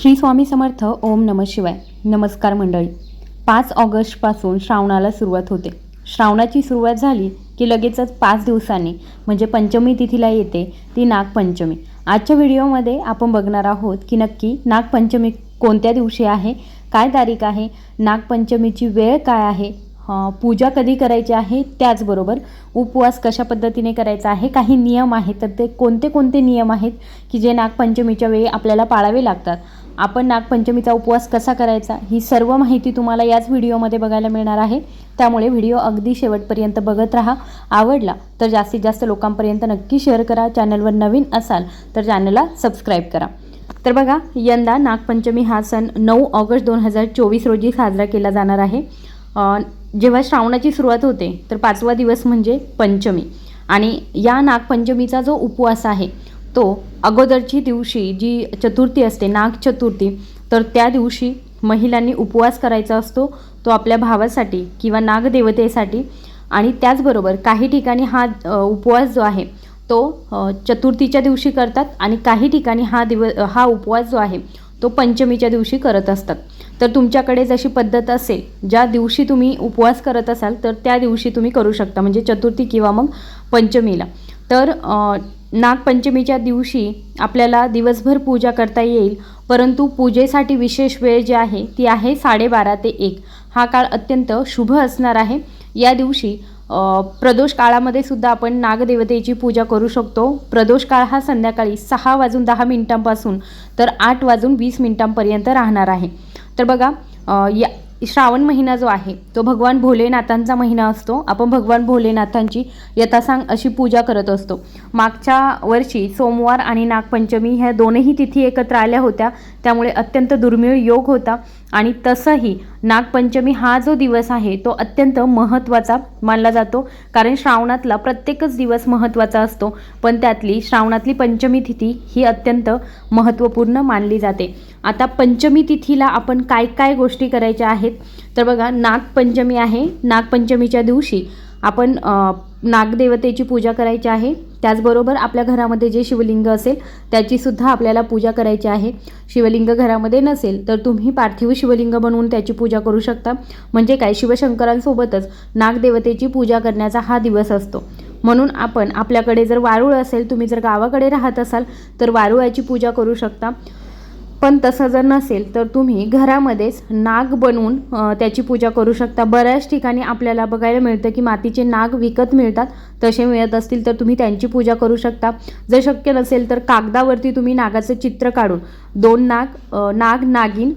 श्री स्वामी समर्थ ओम नम शिवाय. नमस्कार मंडळी. पाच ऑगस्टपासून श्रावणाला सुरुवात होते. श्रावणाची सुरुवात झाली की लगेचच पाच दिवसांनी म्हणजे पंचमी तिथीला येते ती नागपंचमी. आजच्या व्हिडिओमध्ये आपण बघणार आहोत की नक्की नागपंचमी कोणत्या दिवशी आहे काय तारीख आहे नागपंचमीची वेळ काय आहे पूजा कधी करायची आहे त्याचबरोबर उपवास कशा पद्धतीने करायचा आहे काही नियम आहेत तर ते कोणते कोणते नियम आहेत की जे नागपंचमीच्या वेळी आपल्याला पाळावे लागतात. आपण नागपंचमीचा उपवास कसा करायचा ही सर्व माहिती तुम्हाला याच व्हिडिओमध्ये बघायला मिळणार आहे. त्यामुळे व्हिडिओ अगदी शेवटपर्यंत बघत राहा. आवडला तर जास्तीत जास्त लोकांपर्यंत नक्की शेअर करा. चॅनलवर नवीन असाल तर चॅनलला सबस्क्राईब करा. तर बघा यंदा नागपंचमी हा सण नऊ ऑगस्ट दोन हजार चोवीस रोजी साजरा केला जाणार आहे. जेव्हा श्रावणाची सुरुवात होते तर पाचवा दिवस म्हणजे पंचमी. आणि या नागपंचमीचा जो उपवास आहे तो अगोदरची दिवशी जी चतुर्थी असते नाग चतुर्थी तर त्या दिवशी महिलांनी उपवास करायचा असतो तो आपल्या भावासाठी किंवा नागदेवतेसाठी. आणि त्याचबरोबर काही ठिकाणी हा उपवास जो आहे तो चतुर्थीच्या दिवशी करतात आणि काही ठिकाणी हा दिव हा उपवास जो आहे तो पंचमीच्या दिवशी करत असतात. तर तुमच्याकडे जशी पद्धत असेल ज्या दिवशी तुम्ही उपवास करत असाल तर त्या दिवशी तुम्ही करू शकता म्हणजे चतुर्थी किंवा मग पंचमीला. तर नागपंचमीच्या दिवशी आपल्याला दिवसभर पूजा करता येईल परंतु पूजेसाठी विशेष वेळ जी आहे ती आहे साडेबारा ते एक. हा काळ अत्यंत शुभ असणार आहे. या दिवशी प्रदोष काळामध्ये सुद्धा आपण नागदेवतेची पूजा करू शकतो. प्रदोष काळ हा संध्याकाळी सहा वाजून दहा मिनिटांपासून तर आठ वाजून वीस मिनिटांपर्यंत राहणार आहे. तर बघा या श्रावण महिना जो आहे तो भगवान भोलेनाथांचा महिना असतो. आपण भगवान भोलेनाथांची यथासांग अशी पूजा करत असतो. मागच्या वर्षी सोमवार आणि नागपंचमी ह्या दोनही तिथी एकत्र आल्या होत्या. त्यामुळे अत्यंत दुर्मिळ योग होता आणि तसंही नागपंचमी हा जो दिवस आहे तो अत्यंत महत्त्वाचा मानला जातो. कारण श्रावणातला प्रत्येकच दिवस महत्त्वाचा असतो. पण त्यातली श्रावणातली पंचमी तिथी ही अत्यंत महत्त्वपूर्ण मानली जाते. आता पंचमी तिथीला आपण काय काय गोष्टी करायच्या आहेत तर बघा नागपंचमी आहे. नागपंचमीच्या दिवशी आपण नागदेवतेची पूजा करायची आहे. त्याचबरोबर आपल्या घरामध्ये जे शिवलिंग असेल त्याचीसुद्धा आपल्याला पूजा करायची आहे. शिवलिंग घरामध्ये नसेल तर तुम्ही पार्थिव शिवलिंग बनवून त्याची पूजा करू शकता. म्हणजे काय? शिवशंकरांसोबतच नागदेवतेची पूजा करण्याचा हा दिवस असतो. म्हणून आपण आपल्याकडे जर वारूळ असेल तुम्ही जर गावाकडे राहत असाल तर वारुळाची पूजा करू शकता. पण तसं जर नसेल तर तुम्ही घरामध्येच नाग बनवून त्याची पूजा करू शकता. बऱ्याच ठिकाणी आपल्याला बघायला मिळतं की मातीचे नाग विकत मिळतात. तसे मिळत असतील तर तुम्ही त्यांची पूजा करू शकता. जर शक्य नसेल तर कागदावरती तुम्ही नागाचं चित्र काढून दोन नाग नाग नागिन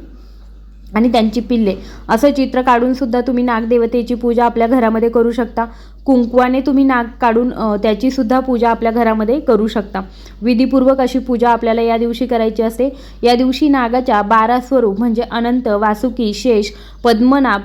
आणि त्यांची पिल्ले. असं चित्र काढून सुद्धा तुम्ही नागदेवतेची पूजा आपल्या घरामध्ये करू शकता. कुंकवाने तुम्ही नाग काढून त्याचीसुद्धा त्याची सुद्धा पूजा आपल्या घरामध्ये करू शकता. विधीपूर्वक अशी पूजा आपल्याला या दिवशी करायची असते. या दिवशी नागाच्या बारा स्वरूप म्हणजे अनंत वासुकी शेष पद्मनाभ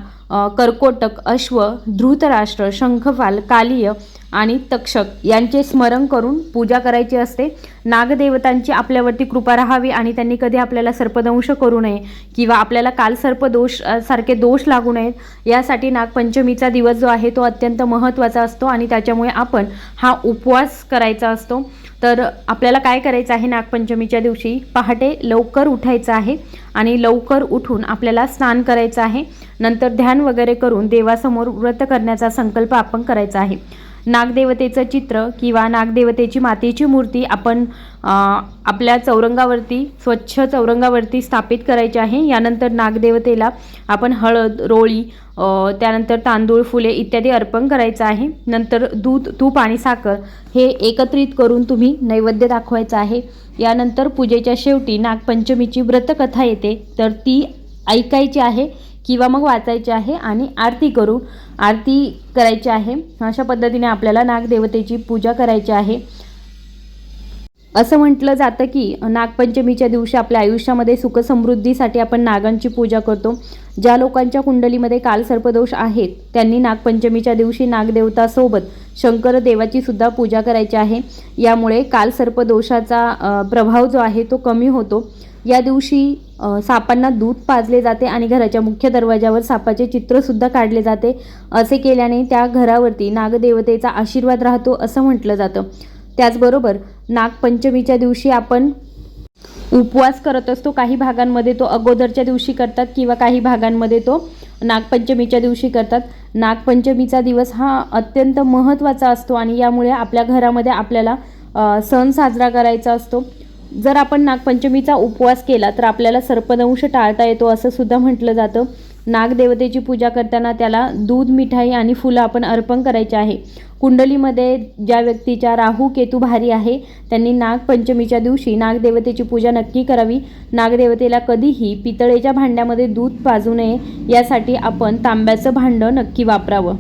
कर्कोटक अश्व धृतराष्ट्र शंखपाल कालिय आणि तक्षक यांचे स्मरण करून पूजा करायची असते. नागदेवतांची आपल्यावरती कृपा राहावी आणि त्यांनी कधी आपल्याला सर्पदंश करू नये किंवा आपल्याला काल सर्पदोष सारखे दोष लागू नयेत यासाठी नागपंचमीचा दिवस जो आहे तो अत्यंत महत्त्वाचा असतो आणि त्याच्यामुळे आपण हा उपवास करायचा असतो. तर आपल्याला काय करायचं आहे नागपंचमीच्या दिवशी? पहाटे लवकर उठायचं आहे आणि लवकर उठून आपल्याला स्नान करायचं आहे. नंतर ध्यान वगैरे करून देवासमोर व्रत करण्याचा संकल्प आपण करायचा आहे. नागदेवतेचं चित्र किंवा नागदेवतेची मातीची मूर्ती आपण आपल्या चौरंगावरती स्वच्छ चौरंगावरती स्थापित करायची आहे. यानंतर नागदेवतेला आपण हळद रोळी त्यानंतर तांदूळ फुले इत्यादी अर्पण करायचं आहे. नंतर दूध तूप आणि साखर हे एकत्रित करून तुम्ही नैवेद्य दाखवायचं आहे. यानंतर पूजेच्या शेवटी नागपंचमीची व्रतकथा येते. तर ती ऐकायची आहे. किंवा मग वाचायची आहे आणि आरती करू आरती करायची आहे. अशा पद्धतीने आपल्याला नागदेवतेची पूजा करायची आहे. असं म्हटलं जातं की नागपंचमीच्या दिवशी आपल्या आयुष्यामध्ये सुखसमृद्धीसाठी आपण नागांची पूजा करतो. ज्या लोकांच्या कुंडलीमध्ये कालसर्पदोष आहेत त्यांनी नागपंचमीच्या दिवशी नागदेवतासोबत शंकर देवाची सुद्धा पूजा करायची आहे. यामुळे कालसर्पदोषाचा सर्पदोषाचा प्रभाव जो आहे तो कमी होतो. या दिवशी सापांना दूध पाजले जाते आणि घराच्या मुख्य दरवाजावर सापाचे चित्रसुद्धा काढले जाते. असे केल्याने त्या घरावरती नागदेवतेचा आशीर्वाद राहतो असं म्हटलं जातं. त्याचबरोबर नागपंचमीच्या दिवशी आपण उपवास करत असतो. काही भागांमध्ये तो अगोदरच्या दिवशी करतात किंवा काही भागांमध्ये तो नागपंचमीच्या दिवशी करतात. नागपंचमीचा दिवस हा अत्यंत महत्त्वाचा असतो आणि यामुळे आपल्या घरामध्ये आपल्याला सण साजरा करायचा असतो. जर आपण नागपंचमीचा उपवास केला तर आपल्याला सर्पदंश टाळता येतो असं सुद्धा म्हटलं जातं. नागदेवतेची पूजा करताना त्याला दूध मिठाई आणि फुलं आपण अर्पण करायचे आहे. कुंडलीमध्ये ज्या व्यक्तीच्या राहू केतू भारी आहे त्यांनी नागपंचमीच्या दिवशी नागदेवतेची पूजा नक्की करावी. नागदेवतेला कधीही पितळेच्या भांड्यामध्ये दूध पाजू नये यासाठी आपण तांब्याचं भांडं नक्की वापरावं.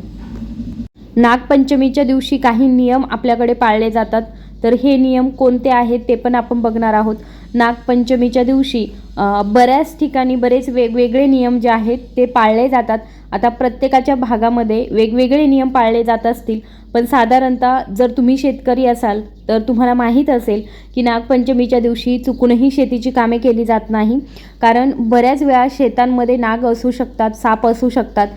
नागपंचमीच्या दिवशी काही नियम आपल्याकडे पाळले जातात. तर हे नियम कोणते आहेत ते पण आपण बघणार आहोत. नागपंचमीच्या दिवशी बऱ्याच ठिकाणी बरेच वेगवेगळे नियम जे आहेत ते पाळले जातात. आता प्रत्येकाच्या भागामध्ये वेगवेगळे नियम पाळले जात असतील. पण साधारणतः जर तुम्ही शेतकरी असाल तर तुम्हाला माहीत असेल की नागपंचमीच्या दिवशी चुकूनही शेतीची कामे केली जात नाही. कारण बऱ्याच वेळा शेतांमध्ये नाग असू शकतात साप असू शकतात.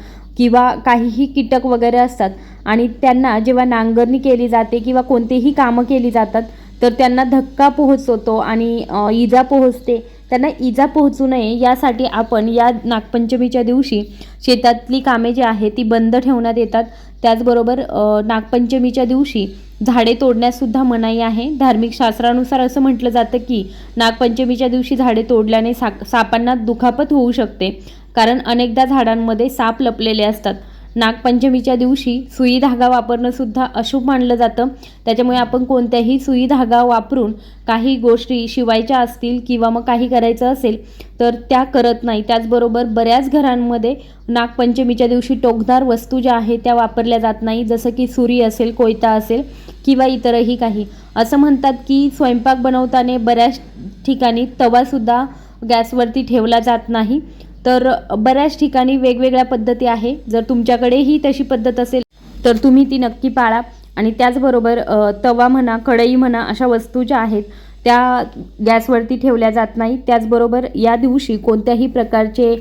किंवा काहीही कीटक वगैरे असतात आणि त्यांना जेव्हा नांगरणी केली जाते किंवा कोणतेही कामं केली जातात तर त्यांना धक्का पोहोचवतो आणि इजा पोहोचते. त्यांना इजा पोहोचू नये यासाठी आपण या नागपंचमीच्या दिवशी शेतातली कामे जी आहे ती बंद ठेवण्यात येतात. त्याचबरोबर नागपंचमीच्या दिवशी झाडे तोडण्याससुद्धा मनाई आहे. धार्मिक शास्त्रानुसार असं म्हटलं जातं की नागपंचमीच्या दिवशी झाडे तोडल्याने सा सापांना दुखापत होऊ शकते. कारण अनेकदा झाडांमध्ये साप लपलेले असतात. नागपंचमीच्या दिवशी सुई धागा वापरणं सुद्धा अशुभ मानलं जातं. त्याच्यामुळे आपण कोणत्याही सुई धागा वापरून काही गोष्टी शिवायच्या असतील किंवा मग काही करायचं असेल तर त्या करत नाही. त्याचबरोबर बऱ्याच घरांमध्ये नागपंचमीच्या दिवशी टोकदार वस्तू ज्या आहेत त्या वापरल्या जात नाही. जसं की सुरी असेल कोयता असेल किंवा इतरही काही. असं म्हणतात की स्वयंपाक बनवताना बऱ्याच ठिकाणी तवासुद्धा गॅसवरती ठेवला जात नाही. तर बऱ्याच ठिकाणी वेगवेगळ्या पद्धती आहे. जर तुमच्याकडेही तशी पद्धत असेल तर तुम्ही ती नक्की पाळा. आणि त्याचबरोबर तवा म्हणा कढई म्हणा अशा वस्तू ज्या आहेत त्या गॅसवरती ठेवल्या जात नाही त्याचबरोबर या दिवशी कोणत्याही प्रकारचे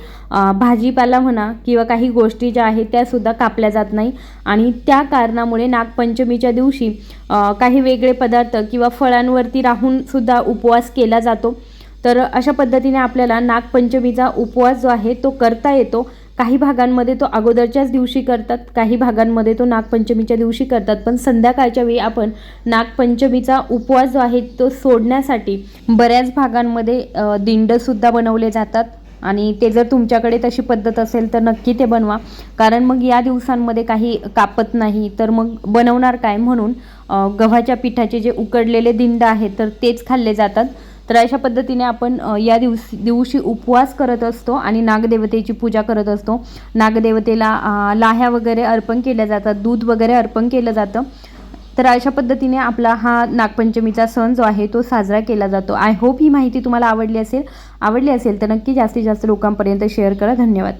भाजीपाला म्हणा किंवा काही गोष्टी ज्या आहेत त्यासुद्धा कापल्या जात नाही आणि त्या कारणामुळे नागपंचमीच्या दिवशी काही वेगळे पदार्थ किंवा फळांवरती राहूनसुद्धा उपवास केला जातो. तर अशा पद्धतीने आपल्याला नागपंचमीचा उपवास जो आहे तो करता येतो. काही भागांमध्ये तो अगोदरच्याच दिवशी करतात काही भागांमध्ये तो नागपंचमीच्या दिवशी करतात. पण संध्याकाळच्या वेळी आपण नागपंचमीचा उपवास जो आहे तो सोडण्यासाठी बऱ्याच भागांमध्ये दिंडसुद्धा बनवले जातात. आणि ते जर तुमच्याकडे तशी पद्धत असेल तर नक्की ते बनवा. कारण मग या दिवसांमध्ये काही कापत नाही तर मग बनवणार काय? म्हणून गव्हाच्या पिठाचे जे उकडलेले दिंड आहेत तर तेच खाल्ले जातात. तर अशा पद्धतीने आपण या दिवशी दिवशी उपवास करत असतो आणि नागदेवतेची पूजा करत असतो. नागदेवतेला लाह्या वगैरे अर्पण केल्या जातात दूध वगैरे अर्पण केलं जातं. तर अशा पद्धतीने आपला हा नागपंचमीचा सण जो आहे तो साजरा केला जातो. आय होप ही माहिती तुम्हाला आवडली असेल. आवडली असेल तर नक्की जास्तीत जास्त लोकांपर्यंत शेअर करा. धन्यवाद.